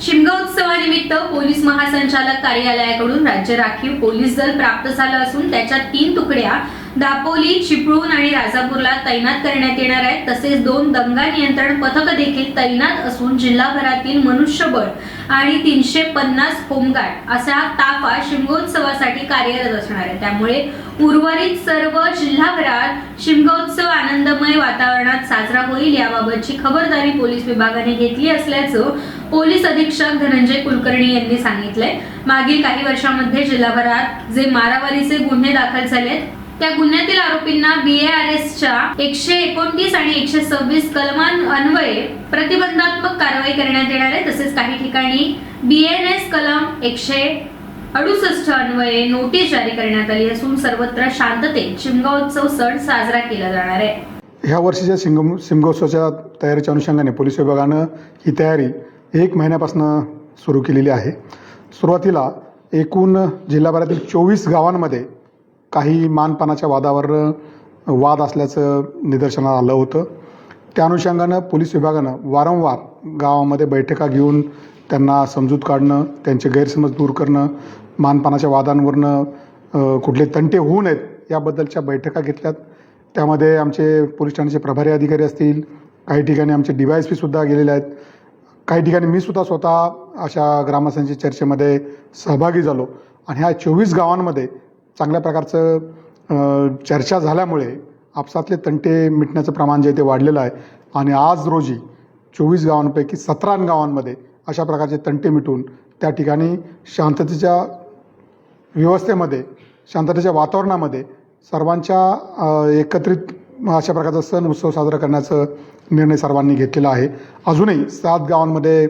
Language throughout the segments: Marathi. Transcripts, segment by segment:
शिमगोत्सवानिमित्त पोलीस महासंचालक कार्यालयाकडून राज्य राखीव पोलीस दल प्राप्त झालं असून त्याच्या तीन तुकड्या दापोली चिपळूण आणि राजापूरला तैनात करण्यात येणार आहेत. तसेच दोन दंगा नियंत्रण पथक देखील तैनात असून जिल्हाभरातील मनुष्यबळ आणि तीनशे पन्नास होमगार्ड असा ताफा शिमगोत्सवासाठी कार्यरत असणार आहे. त्यामुळे उर्वरित सर्व जिल्हाभरात शिमगोत्सव आनंदमय वातावरणात साजरा होईल याबाबतची खबरदारी पोलीस विभागाने घेतली असल्याचं पोलीस अधीक्षक धनंजय कुलकर्णी यांनी सांगितलंय. मागील काही वर्षांमध्ये जिल्हाभरात जे मारावारीचे गुन्हे दाखल झालेत त्या गुन्ह्यातील आरोपींना बीएआरएसच्या एकशे एकोणतीस आणि एकशे सव्वीस कलमान अन्वये प्रतिबंधात्मक कारवाई करण्यात येणार आहे. तसेच काही ठिकाणी बीएनएस कलम एकशे अडुसष्ट अन्वये नोटीस जारी करण्यात आली असून सर्वत्र शांततेत शिमगोत्सव सण साजरा केला जाणार आहे. ह्या वर्षीच्या शिंगम शिमगोत्सवाच्या तयारीच्या अनुषंगाने पोलीस विभागानं ही तयारी एक महिन्यापासून सुरू केलेली आहे. सुरुवातीला एकूण जिल्हाभरातील चोवीस गावांमध्ये काही मानपानाच्या वादावर वाद असल्याचं निदर्शनाला आलं होतं. त्या अनुषंगानं पोलीस विभागानं वारंवार गावामध्ये बैठका घेऊन त्यांना समजूत काढणं त्यांचे गैरसमज दूर करणं मानपानाच्या वादांवरनं कुठले तंटे होऊ नयेत याबद्दलच्या बैठका घेतल्यात. त्यामध्ये आमचे पोलीस ठाण्याचे प्रभारी अधिकारी असतील काही ठिकाणी आमचे डी वाय एस पीसुद्धा गेलेले आहेत. काही ठिकाणी मी सुद्धा स्वतः अशा ग्रामस्थांच्या चर्चेमध्ये सहभागी झालो. आणि ह्या चोवीस गावांमध्ये चांगल्या प्रकारचं चर्चा झाल्यामुळे आपसातले तंटे मिटण्याचं प्रमाण जे ते वाढलेलं आहे. आणि आज रोजी चोवीस गावांपैकी सतरा गावांमध्ये अशा प्रकारचे तंटे मिटून त्या ठिकाणी शांततेच्या व्यवस्थेमध्ये शांततेच्या वातावरणामध्ये सर्वांच्या एकत्रित अशा प्रकारचा सण उत्सव साजरा करण्याचा निर्णय सर्वांनी घेतलेला आहे. अजूनही सात गावांमध्ये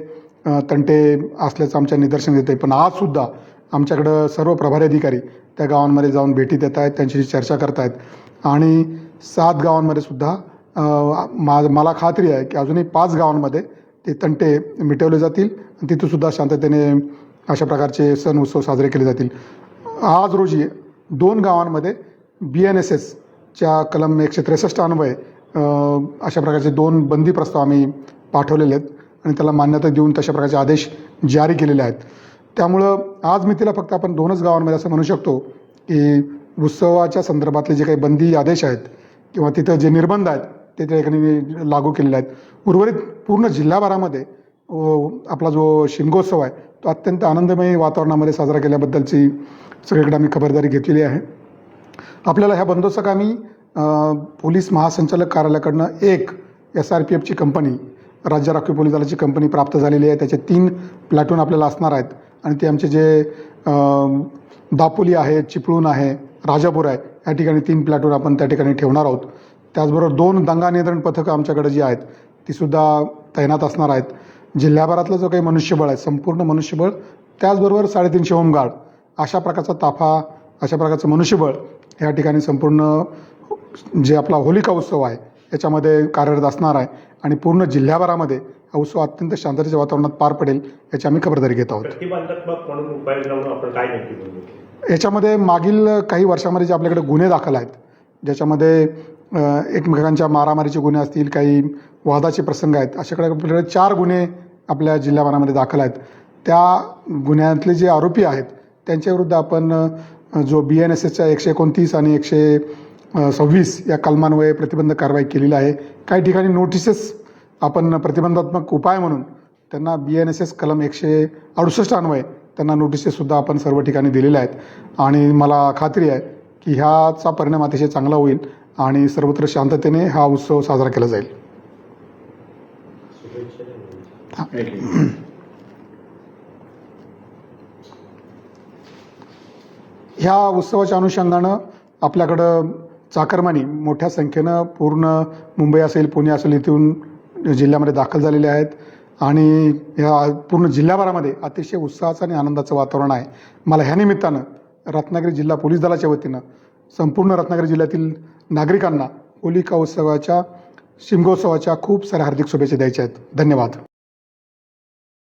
तंटे असल्याचं आमच्या निदर्शन येते पण आजसुद्धा आमच्याकडं सर्व प्रभारी अधिकारी त्या गावांमध्ये जाऊन भेटी देत आहेत त्यांच्याशी चर्चा करत आहेत. आणि सात गावांमध्ये सुद्धा मा मला खात्री आहे की अजूनही पाच गावांमध्ये ते तंटे मिटवले जातील आणि तिथंसुद्धा शांततेने अशा प्रकारचे सण उत्सव साजरे केले जातील. आज रोजी दोन गावांमध्ये बी एन एस एसच्या कलम एकशे त्रेसष्ट अन्वये अशा प्रकारचे दोन बंदी प्रस्ताव आम्ही पाठवलेले आहेत. आणि त्याला मान्यता देऊन तशा प्रकारचे आदेश जारी केलेले आहेत. त्यामुळं आज मी तिला फक्त आपण दोनच गावांमध्ये असं म्हणू शकतो की उत्सवाच्या संदर्भातले जे काही बंदी आदेश आहेत किंवा तिथं जे निर्बंध आहेत ते त्या ठिकाणी लागू केलेले आहेत. उर्वरित पूर्ण जिल्हाभरामध्ये आपला जो शिमगोत्सव आहे तो अत्यंत आनंदमय वातावरणामध्ये साजरा केल्याबद्दलची सगळीकडे आम्ही खबरदारी घेतलेली आहे. आपल्याला ह्या बंदोबस्तकामी आम्ही पोलीस महासंचालक कार्यालयाकडनं एक एस आर पी एफची कंपनी राज्य राखीव पोलीस दलाची कंपनी प्राप्त झालेली आहे. त्याचे तीन प्लॅटून आपल्याला असणार आहेत. आणि ते आमचे जे दापोली आहे चिपळूण आहे राजापूर आहे या ठिकाणी तीन प्लॅटून आपण त्या ठिकाणी ठेवणार आहोत. त्याचबरोबर दोन दंगा नियंत्रण पथकं आमच्याकडे जी आहेत तीसुद्धा तैनात असणार आहेत. जिल्ह्याभरातलं जो काही मनुष्यबळ आहे संपूर्ण मनुष्यबळ त्याचबरोबर साडेतीनशे होमगार्ड अशा प्रकारचा ताफा अशा प्रकारचं मनुष्यबळ या ठिकाणी संपूर्ण जे आपला होलिका उत्सव आहे याच्यामध्ये कार्यरत असणार आहे आणि पूर्ण जिल्ह्याभरामध्ये हा उत्सव अत्यंत शांततेच्या वातावरणात पार पडेल याची आम्ही खबरदारी घेत आहोत. याच्यामध्ये मागील काही वर्षामध्ये जे आपल्याकडे गुन्हे दाखल आहेत ज्याच्यामध्ये एकमेकांच्या मारामारीचे गुन्हे असतील काही वादाचे प्रसंग आहेत अशाकडे आपल्याकडे चार गुन्हे आपल्या जिल्ह्याभरामध्ये दाखल आहेत. त्या गुन्ह्यातले जे आरोपी आहेत त्यांच्याविरुद्ध आपण जो बी एन एस एसच्या एकशे एकोणतीस आणि एकशे सव्वीस या कलमान्वये प्रतिबंध कारवाई केलेली आहे. काही ठिकाणी नोटिसेस आपण प्रतिबंधात्मक उपाय म्हणून त्यांना बी एन एस एस कलम एकशे अडुसष्ट अन्वये त्यांना नोटिसेससुद्धा आपण सर्व ठिकाणी दिलेल्या आहेत. आणि मला खात्री आहे की ह्याचा परिणाम अतिशय चांगला होईल आणि सर्वत्र शांततेने हा उत्सव साजरा केला जाईल. ह्या उत्सवाच्या अनुषंगानं आपल्याकडं चाकरमानी मोठ्या संख्येनं पूर्ण मुंबई असेल पुणे असेल इथून जिल्ह्यामध्ये दाखल झालेले आहेत. आणि या पूर्ण जिल्ह्याभरामध्ये अतिशय उत्साहाचं आणि आनंदाचं वातावरण आहे. मला ह्या निमित्तानं रत्नागिरी जिल्हा पोलीस दलाच्या वतीनं संपूर्ण रत्नागिरी जिल्ह्यातील नागरिकांना होलिका उत्सवाच्या शिमगोत्सवाच्या खूप साऱ्या हार्दिक शुभेच्छा द्यायच्या आहेत. धन्यवाद.